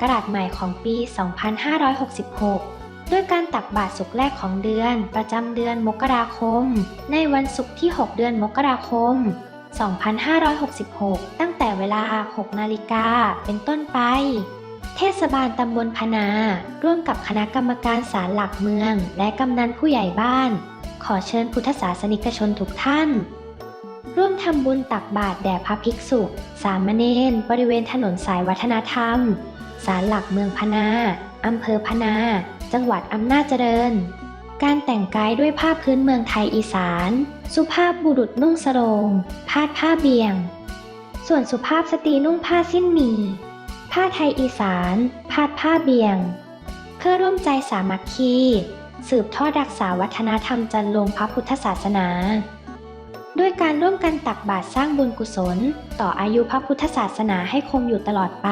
กราชใหม่ของปี 2566 ด้วยการตักบาตรสุกร์แรกของเดือน ประจำเดือนมกราคม ในวันศุกร์ที่ 6 เดือนมกราคม 2566 ตั้งแต่เวลา 6 นาฬิกาเป็นต้นไป เทศบาลตำบลพนา ร่วมกับคณะกรรมการศาลหลักเมือง และกำนันผู้ใหญ่บ้าน ขอเชิญพุทธศาสนิกชนทุกท่าน ร่วมทำบุญตักบาตรแด่พระภิกษุ สามเณรบริเวณถนนสายวัฒนธรรม ศาลหลักเมืองพนา อำเภอพนา จังหวัดอำนาจเจริญ การแต่งกายด้วยผ้าพื้นเมืองไทยอีสาน สุภาพบุรุษนุ่งสโรงพาดผ้าเบี่ยง ส่วนสุภาพสตรีนุ่งผ้าสิ้นหมี ผ้าไทยอีสาน พาดผ้าเบี่ยง เพื่อร่วมใจสามัคคี สืบทอดรักษาวัฒนธรรมจันลงพระพุทธศาสนา ด้วยการร่วมกันตักบาตรสร้างบุญกุศล ต่ออายุพระพุทธศาสนาให้คงอยู่ตลอดไป